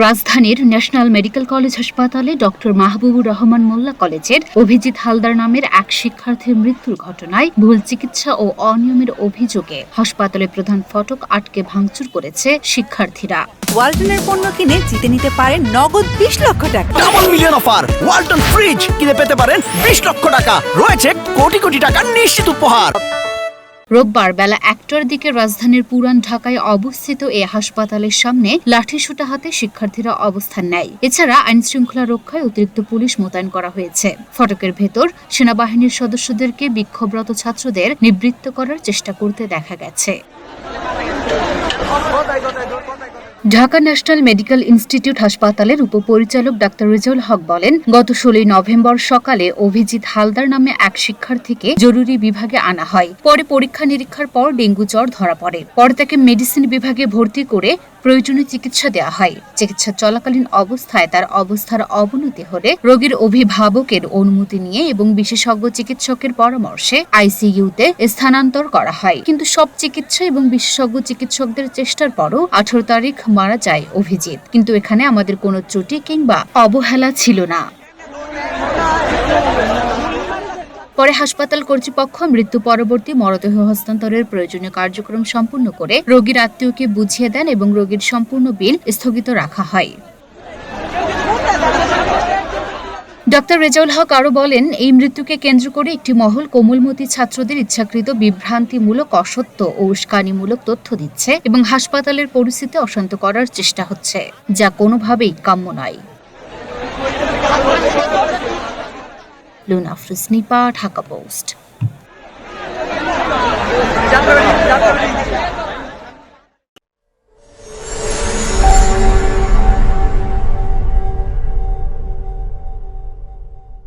রাজধানীর national medical college হাসপাতালে doctor Mahbubur Rahman Molla কলেজের অভিজিৎ হালদার নামের এক শিক্ষার্থীর মৃত্যুর ঘটনায় ভুল চিকিৎসা ও অনিয়মের অভিযোগে হাসপাতালে প্রধান ফটক আটকে ভাঙচুর করেছে শিক্ষার্থীরা। ওয়ালটনের পণ্য কিনে জিতে নিতে পারেন নগদ বিশ লক্ষ টাকা। Double million offer Walton fridge কিনে পেতে পারেন বিশ লক্ষ টাকা। রয়েছে কোটি কোটি টাকার নিশ্চিত উপহার। রোববার বেলা একটার দিকে রাজধানীর পুরান ঢাকায় অবস্থিত এ হাসপাতালের সামনে লাঠি সুটা হাতে শিক্ষার্থীরা অবস্থান নেয়। এছাড়া আইন শৃঙ্খলা রক্ষায় অতিরিক্ত পুলিশ মোতায়েন করা হয়েছে। ফটকের ভেতর সেনাবাহিনীর সদস্যদেরকে বিক্ষোভরত ছাত্রদের নিবৃত্ত করার চেষ্টা করতে দেখা গেছে। ঢাকা ন্যাশনাল মেডিকেল ইনস্টিটিউট হাসপাতালের উপপরিচালক ডাক্তার রেজাউল হক বলেন, গত ষোলোই নভেম্বর সকালে অভিজিৎ হালদার নামে এক শিক্ষার্থীকে জরুরি বিভাগে আনা হয়। পরে পরীক্ষা নিরীক্ষার পর ডেঙ্গু জ্বর ধরা পড়ে। পরে তাকে মেডিসিন বিভাগে ভর্তি করে প্রয়োজনীয় চিকিৎসা দেওয়া হয়। চিকিৎসা চলাকালীন অবস্থায় তার অবস্থার অবনতি হলে রোগীর অভিভাবকের অনুমতি নিয়ে এবং বিশেষজ্ঞ চিকিৎসকের পরামর্শে আইসিইউতে স্থানান্তর করা হয়। কিন্তু সব চিকিৎসা এবং বিশেষজ্ঞ চিকিৎসকদের চেষ্টার পরও আঠারো তারিখ মারা যায় অভিজিৎ। কিন্তু এখানে আমাদের কোনো ত্রুটি কিংবা অবহেলা ছিল না। পরে হাসপাতাল কর্তৃপক্ষ মৃত্যু পরবর্তী মরদেহ হস্তান্তরের প্রয়োজনীয় কার্যক্রম সম্পূর্ণ করে রোগীর আত্মীয়কে বুঝিয়ে দেন এবং রোগীর সম্পূর্ণ বিল স্থগিত রাখা হয়। ডক্টর রেজাউল হক আরও বলেন, এই মৃত্যুকে কেন্দ্র করে একটি মহল কোমলমতি ছাত্রদের ইচ্ছাকৃত বিভ্রান্তিমূলক, অসত্য ও উস্কানিমূলক তথ্য দিচ্ছে এবং হাসপাতালের পরিস্থিতি অশান্ত করার চেষ্টা হচ্ছে, যা কোনোভাবেই কাম্য নয়। লুনা ফ্রিসনিপা ঢাকা পোস্ট।